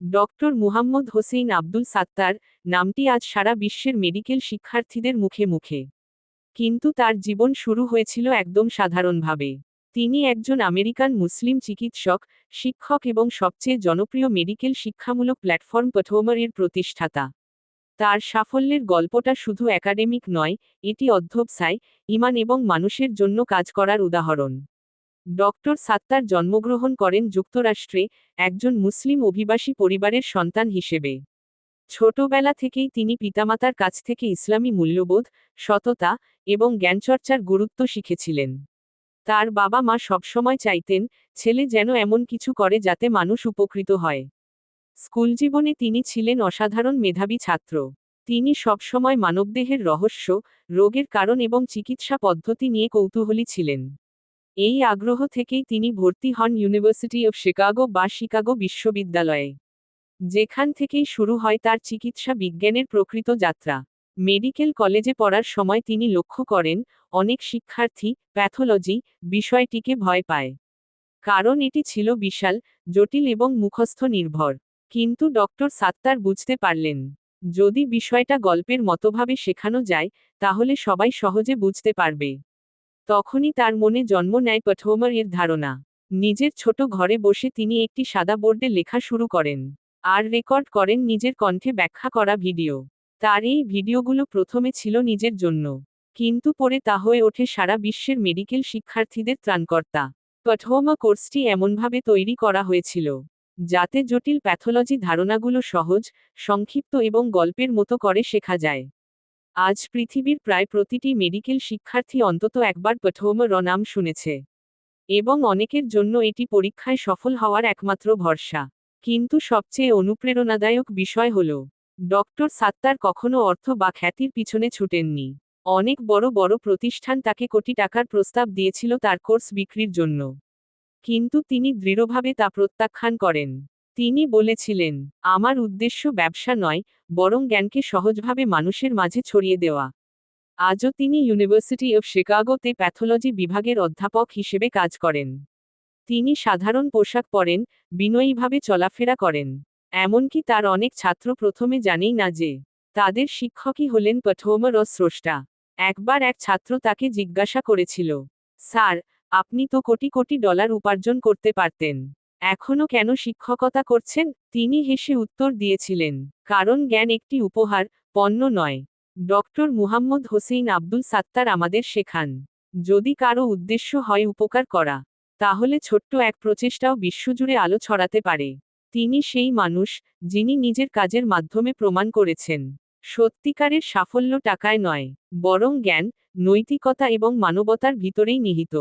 Doctor Muhammad Hossain Abdul Sattar, নামটি আজ সারা বিশ্বের মেডিকেল শিক্ষার্থীদের মুখে মুখে। কিন্তু তার জীবন শুরু হয়েছিল একদম সাধারণভাবে। তিনি একজন আমেরিকান মুসলিম চিকিৎসক, শিক্ষক এবং সবচেয়ে জনপ্রিয় মেডিকেল শিক্ষামূলক প্ল্যাটফর্ম পথোমার এর প্রতিষ্ঠাতা। তার সাফল্যের গল্পটা শুধু একাডেমিক নয়, এটি অধ্যবসায়, ইমান এবং মানুষের জন্য কাজ করার উদাহরণ। ডক্টর সাত্তার জন্মগ্রহণ করেন যুক্তরাষ্ট্রে একজন মুসলিম অভিবাসী পরিবারের সন্তান হিসেবে। ছোটবেলা থেকেই তিনি পিতামাতার কাছ থেকে ইসলামী মূল্যবোধ, সততা এবং জ্ঞানচর্চার গুরুত্ব শিখেছিলেন। তার বাবা মা সবসময় চাইতেন ছেলে যেন এমন কিছু করে যাতে মানুষ উপকৃত হয়। স্কুল জীবনে তিনি ছিলেন অসাধারণ মেধাবী ছাত্র। তিনি সবসময় মানবদেহের রহস্য, রোগের কারণ এবং চিকিৎসা পদ্ধতি নিয়ে কৌতূহলী ছিলেন। এই আগ্রহ থেকেই তিনি ভর্তি হন ইউনিভার্সিটি অব শিকাগো বা শিকাগো বিশ্ববিদ্যালয়ে, যেখান থেকেই শুরু হয় তার চিকিৎসা বিজ্ঞানের প্রকৃত যাত্রা। মেডিকেল কলেজে পড়ার সময় তিনি লক্ষ্য করেন, অনেক শিক্ষার্থী, প্যাথোলজি বিষয়টিকে ভয় পায়। কারণ এটি ছিল বিশাল, জটিল এবং মুখস্থ নির্ভর। কিন্তু ডক্টর সাত্তার বুঝতে পারলেন, যদি বিষয়টা গল্পের মতোভাবে শেখানো যায়, তাহলে সবাই সহজে বুঝতে পারবে। তখনই তার মনে জন্ম নেয় পঠোমার এর ধারণা। নিজের ছোট ঘরে বসে তিনি একটি সাদা বোর্ডে লেখা শুরু করেন। আর রেকর্ড করেন নিজের কণ্ঠে ব্যাখ্যা করা ভিডিও। তার এই ভিডিওগুলো প্রথমে ছিল নিজের জন্য। কিন্তু পরে তা হয়ে ওঠে সারা বিশ্বের মেডিকেল শিক্ষার্থীদের ত্রাণকর্তা। পঠোমা কোর্সটি এমনভাবে তৈরি করা হয়েছিল, যাতে জটিল প্যাথোলজি ধারণাগুলো সহজ, সংক্ষিপ্ত এবং গল্পের মতো করে শেখা যায়। আজ পৃথিবীর প্রায় প্রতিটি মেডিকেল শিক্ষার্থী অন্তত একবার পঠোমর নাম শুনেছে। এবং অনেকের জন্য এটি পরীক্ষায় সফল হওয়ার একমাত্র ভরসা। কিন্তু সবচেয়ে অনুপ্রেরণাদায়ক বিষয় হল, ডক্টর সাত্তার কখনো অর্থ বা খ্যাতির পিছনে ছুটেননি। অনেক বড় বড় প্রতিষ্ঠান তাকে কোটি টাকার প্রস্তাব দিয়েছিল তার কোর্স বিক্রির জন্য। কিন্তু তিনি দৃঢ়ভাবে তা প্রত্যাখ্যান করেন। তিনি বলেছিলেন, আমার উদ্দেশ্য ব্যবসা নয়, বরং জ্ঞানকে সহজভাবে মানুষের মাঝে ছড়িয়ে দেওয়া। আজও তিনি ইউনিভার্সিটি অব শিকাগোতে প্যাথোলজি বিভাগের অধ্যাপক হিসেবে কাজ করেন। তিনি সাধারণ পোশাক পরেন, বিনয়ীভাবে চলাফেরা করেন। এমনকি তার অনেক ছাত্র প্রথমে জানেই না যে, তাদের শিক্ষকই হলেন পঠোমর ও স্রষ্টা। একবার এক ছাত্র তাকে জিজ্ঞাসা করেছিল, স্যার, আপনি তো কোটি কোটি ডলার উপার্জন করতে পারতেন। এখনও কেন শিক্ষকতা করছেন? তিনি হেসে উত্তর দিয়েছিলেন, কারণ জ্ঞান একটি উপহার, পণ্য নয়। ডক্টর মুহাম্মদ হোসেইন আব্দুল সাত্তার আমাদের শেখান, যদি কারও উদ্দেশ্য হয় উপকার করা, তাহলে ছোট্ট এক প্রচেষ্টাও বিশ্বজুড়ে আলো ছড়াতে পারে। তিনি সেই মানুষ, যিনি নিজের কাজের মাধ্যমে প্রমাণ করেছেন, সত্যিকারের সাফল্য টাকায় নয়, বরং জ্ঞান, নৈতিকতা এবং মানবতার ভিতরেই নিহিত।